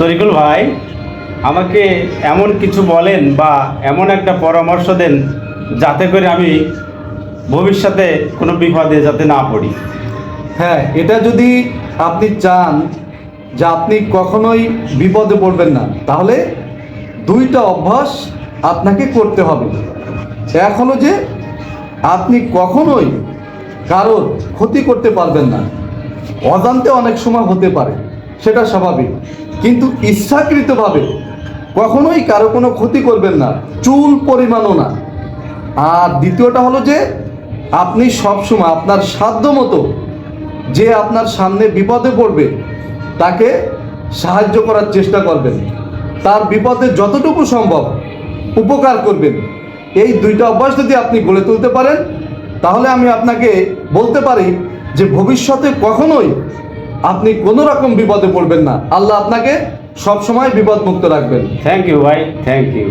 তরিকুল ভাই, আমাকে এমন কিছু বলেন বা এমন একটা পরামর্শ দেন যাতে করে আমি ভবিষ্যতে কোনো বিপদে যাতে না পড়ি। হ্যাঁ এটা যদি আপনি চান যে আপনি কখনোই বিপদে পড়বেন না, তাহলে দুইটা অভ্যাস আপনাকে করতে হবে। এক হলো যে আপনি কখনোই কারোর ক্ষতি করতে পারবেন না। অজান্তে অনেক সময় হতে পারে, সেটা স্বাভাবিক। কিন্তু ইচ্ছাকৃতভাবে কখনোই কারও কোনো ক্ষতি করবেন না, চুল পরিমাণও না। আর দ্বিতীয়টা হলো যে, আপনি সবসময় আপনার সাধ্য মতো যে আপনার সামনে বিপদে পড়বে, তাকে সাহায্য করার চেষ্টা করবেন। তার বিপদে যতটুকু সম্ভব উপকার করবেন। এই দুইটা অভ্যাস যদি আপনি গড়ে তুলতে পারেন, তাহলে আমি আপনাকে বলতে পারি যে ভবিষ্যতে কখনোই আপনি কোনো রকম বিপদে পড়বেন না। আল্লাহ আপনাকে সবসময় বিপদ মুক্ত রাখবেন। থ্যাংক ইউ ভাই। Thank you